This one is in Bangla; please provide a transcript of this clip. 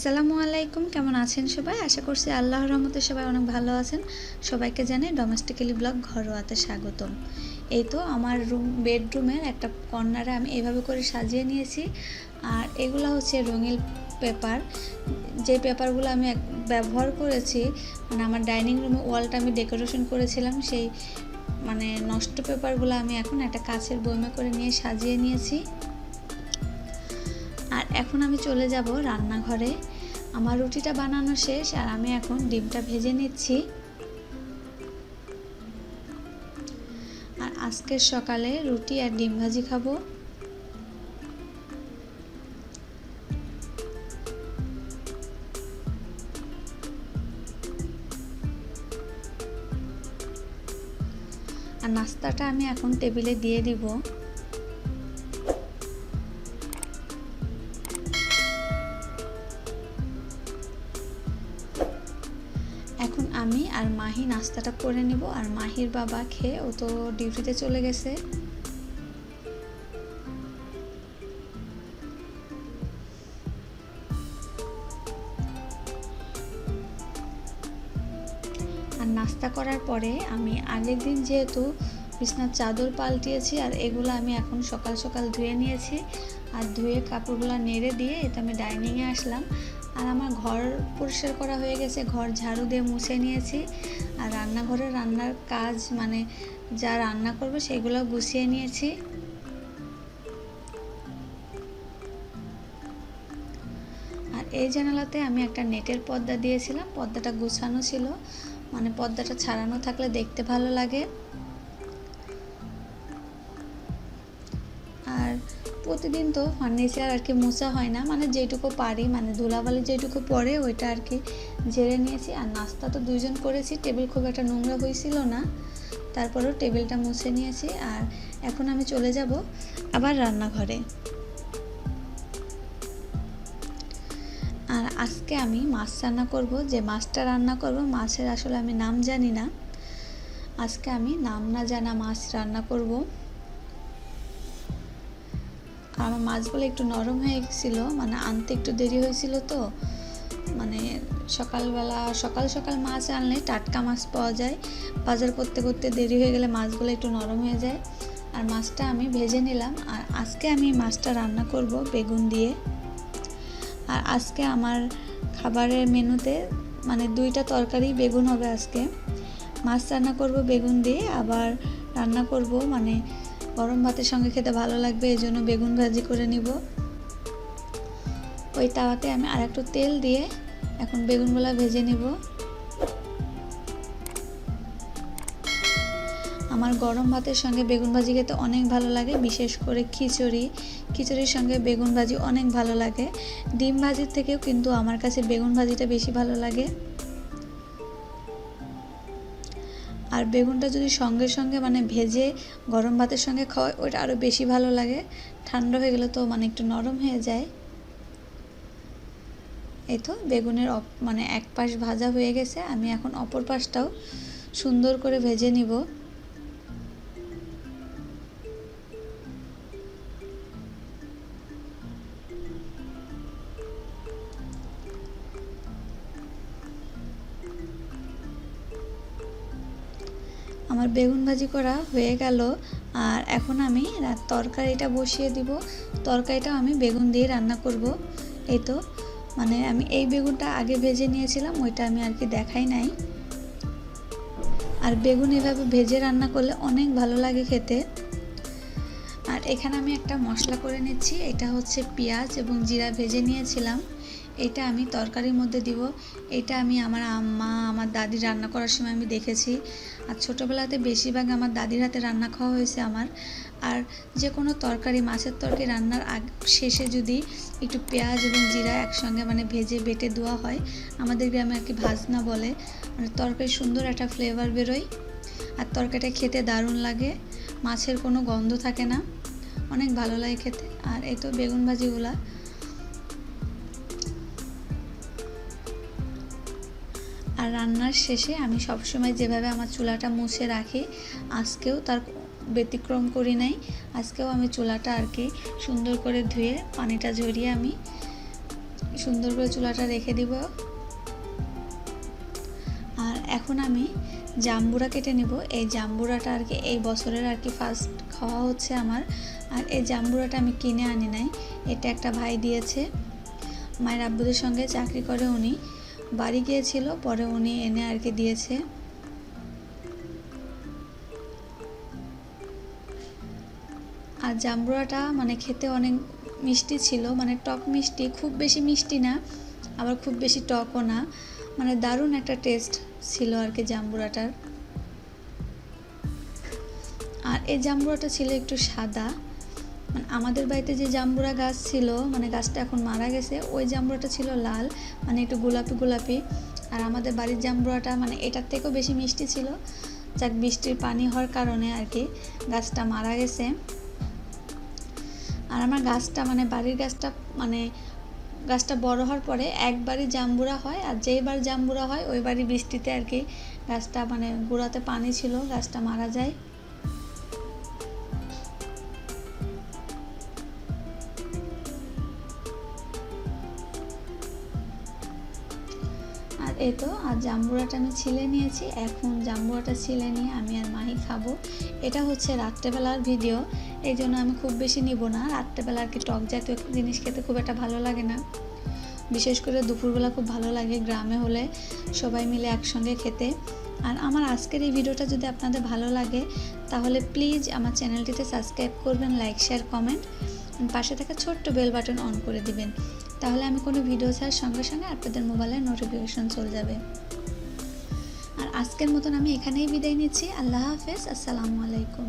আসসালামু আলাইকুম। কেমন আছেন সবাই? আশা করছি আল্লাহ রহমতে সবাই অনেক ভালো আছেন। সবাইকে জানাই ডোমেস্টিক্যালি ব্লগ ঘরোয়াতে স্বাগতম। এই তো আমার রুম বেডরুমের একটা কর্নারে আমি এভাবে করে সাজিয়ে নিয়েছি। আর এগুলো হচ্ছে রঙিন পেপার। যে পেপারগুলো আমি ব্যবহার করেছি মানে আমার ডাইনিং রুমে ওয়ালটা আমি ডেকোরেশন করেছিলাম, সেই মানে নষ্ট পেপারগুলো আমি এখন একটা কাছের বইমে করে নিয়ে সাজিয়ে নিয়েছি। এখন আমি চলে যাব রান্নাঘরে। আমার রুটিটা বানানো শেষ আর আমি এখন ডিমটা ভেজে নিচ্ছি। আর আজকের সকালে রুটি আর ডিম ভাজি খাব। আর নাস্তাটা আমি এখন টেবিলে দিয়ে দিব। আমি আর মাহি নাস্তাটা করে নিব আর মাহির বাবা খেয়ে ও তো ডিউটিতে চলে গেছে। আর নাস্তা করার পরে আমি আগের দিন যেহেতু বিছনার চাদর পাল্টিয়েছি আর এগুলো আমি এখন সকাল সকাল ধুয়ে নিয়েছি, আর ধুয়ে কাপড়গুলো নেড়ে দিয়ে এটা আমি ডাইনিংয়ে আসলাম। আর আমার ঘর পরিষ্কার করা হয়ে গেছে, ঘর ঝাড়ু দিয়ে মুছে নিয়েছি। আর রান্নাঘরে রান্নার কাজ মানে যা রান্না করবে সেগুলো গুছিয়ে নিয়েছি। আর এই জানালাতে আমি একটা নেটের পর্দা দিয়েছিলাম, পর্দাটা গুছানো ছিল। মানে পর্দাটা ছাড়ানো থাকলে দেখতে ভালো লাগে। আর প্রতিদিন তো ফার্নিচার আর কি মোছা হয় না। মানে যেটুকু পারি মানে ধুলাবালি যেটুকু পরে ওইটা আর কি ঝেড়ে নিয়েছি। আর নাস্তা তো দুইজন করেছি, টেবিল খুব একটা নোংরা হয়েছিল না। তারপরেও টেবিলটা মুছে নিয়েছি আর এখন আমি চলে যাব আবার রান্নাঘরে। আর আজকে আমি মাছ রান্না করব, যে মাছটা রান্না করব, মাছের আসলে আমি নাম জানি না। আজকে আমি নাম না জানা মাছ রান্না করব। আমার মাছগুলো একটু নরম হয়ে গেছিল মানে আনতে একটু দেরি হয়েছিল তো। মানে সকালবেলা, সকাল সকাল মাছ আনলে টাটকা মাছ পাওয়া যায়। বাজার করতে করতে দেরি হয়ে গেলে মাছগুলো একটু নরম হয়ে যায়। আর মাছটা আমি ভেজে নিলাম। আর আজকে আমি মাছটা রান্না করব বেগুন দিয়ে। আর আজকে আমার খাবারের মেনুতে মানে দুইটা তরকারি বেগুন হবে আজকে। মাছ রান্না করব বেগুন দিয়ে, আবার রান্না করব মানে গরম ভাতের সঙ্গে খেতে ভালো লাগবে, এই জন্য বেগুন ভাজি করে নিব। ওই তাওয়াতে আমি আর একটু তেল দিয়ে এখন বেগুনগুলো ভেজে নিব। আমার গরম ভাতের সঙ্গে বেগুন ভাজি খেতে অনেক ভালো লাগে, বিশেষ করে খিচুড়ি। খিচুড়ির সঙ্গে বেগুন ভাজি অনেক ভালো লাগে। ডিম ভাজির থেকেও কিন্তু আমার কাছে বেগুন ভাজিটা বেশি ভালো লাগে। আর বেগুনটা যদি সঙ্গে সঙ্গে মানে ভেজে গরম ভাতের সঙ্গে খাওয়া ওইটা আরও বেশি ভালো লাগে। ঠান্ডা হয়ে গেলে তো মানে একটু নরম হয়ে যায়। এই তো বেগুনের মানে এক পাশ ভাজা হয়ে গেছে, আমি এখন অপর পাশটাও সুন্দর করে ভেজে নিব। আমার বেগুন ভাজি করা হয়ে গেল। আর এখন আমি তরকারিটা বসিয়ে দিব। তরকারিটাও আমি বেগুন দিয়ে রান্না করব। এই তো। মানে আমি এই বেগুনটা আগে ভেজে নিয়েছিলাম, ওইটা আমি আর কি দেখাই নাই। আর বেগুন এভাবে ভেজে রান্না করলে অনেক ভালো লাগে খেতে। আর এখানে আমি একটা মশলা করে নিচ্ছি, এটা হচ্ছে পেঁয়াজ এবং জিরা ভেজে নিয়েছিলাম। এটা আমি তরকারির মধ্যে দিব। এটা আমি আমার আম্মা, আমার দাদি রান্না করার সময় আমি দেখেছি। আর ছোটোবেলাতে বেশিরভাগ আমার দাদির হাতে রান্না খাওয়া হয়েছে আমার। আর যে কোনো তরকারি, মাছের তরকারি রান্নার আগ, শেষে যদি একটু পেঁয়াজ এবং জিরা একসঙ্গে মানে ভেজে বেটে দেওয়া হয়, আমাদের গ্রামে আর কি ভাজনা বলে। মানে তরকারি সুন্দর একটা ফ্লেভার বেরোয়। আর তরকারিটা খেতে দারুণ লাগে। মাছের কোনো গন্ধ থাকে না। অনেক ভালো লাগে খেতে। আর এই তো বেগুন ভাজিগুলা। আর রান্নার শেষে আমি সবসময় যেভাবে আমার চুলাটা মুছে রাখি, আজকেও তার ব্যতিক্রম করি নাই। আজকেও আমি চুলাটা আর কি সুন্দর করে ধুয়ে পানিটা ঝরিয়ে আমি সুন্দর করে চুলাটা রেখে দিব। আর এখন আমি জাম্বুরা কেটে নিব। এই জাম্বুরাটা আর কি এই বছরের আর কি ফার্স্ট খাওয়া হচ্ছে আমার। আর এই জাম্বুরাটা আমি কিনে আনি নাই। এটা একটা ভাই দিয়েছে। মায়ের আব্বুদের সঙ্গে চাকরি করে উনি। বাড়ি গিয়েছিল, পরে উনি এনে আর কি দিয়েছে। আর জাম্বুরাটা মানে খেতে অনেক মিষ্টি ছিল মানে টক মিষ্টি, খুব বেশি মিষ্টি না, আবার খুব বেশি টকও না। মানে দারুণ একটা টেস্ট ছিল আর কি জাম্বুরাটার আর এই জাম্বুরাটা ছিল একটু সাদা। মানে আমাদের বাড়িতে যে জাম্বুরা গাছ ছিল মানে গাছটা এখন মারা গেছে, ওই জাম্বুরাটা ছিল লাল মানে একটু গোলাপি গোলাপি। আর আমাদের বাড়ির জাম্বুরাটা মানে এটার থেকেও বেশি মিষ্টি ছিল। যাক, বৃষ্টির পানি হওয়ার কারণে আর কি গাছটা মারা গেছে। আর আমার গাছটা মানে বাড়ির গাছটা মানে গাছটা বড় হওয়ার পরে একবারই জাম্বুরা হয়, আর যেইবার জাম্বুরা হয় ওইবারই বৃষ্টিতে আর কি গাছটা মানে গোড়াতে পানি ছিল, গাছটা মারা যায়। আর এই তো, আর জাম্বুরাটা আমি ছিলে নিয়েছি। এখন জাম্বুরাটা ছিলে নিয়ে আমি আর মাহি খাব। এটা হচ্ছে রাত্রেবেলার ভিডিও। এই জন্য আমি খুব বেশি নিব না। রাত্রেবেলা আর কি টক জাতীয় জিনিস খেতে খুব একটা ভালো লাগে না। বিশেষ করে দুপুরবেলা খুব ভালো লাগে গ্রামে হলে সবাই মিলে একসঙ্গে খেতে। আর আমার আজকের এই ভিডিওটা যদি আপনাদের ভালো লাগে, তাহলে প্লিজ আমার চ্যানেলটিতে সাবস্ক্রাইব করবেন, লাইক, শেয়ার, কমেন্ট। পাশে থাকা ছোট্ট বেল বাটন অন করে দিবেন। তাহলে আমি কোনো ভিডিও ছাড়ার সঙ্গে সঙ্গে আপনাদের মোবাইলে নোটিফিকেশন চলে যাবে। আর আজকের মতন আমি এখানেই বিদায় নিচ্ছি। আল্লাহ হাফেজ। আসসালামু আলাইকুম।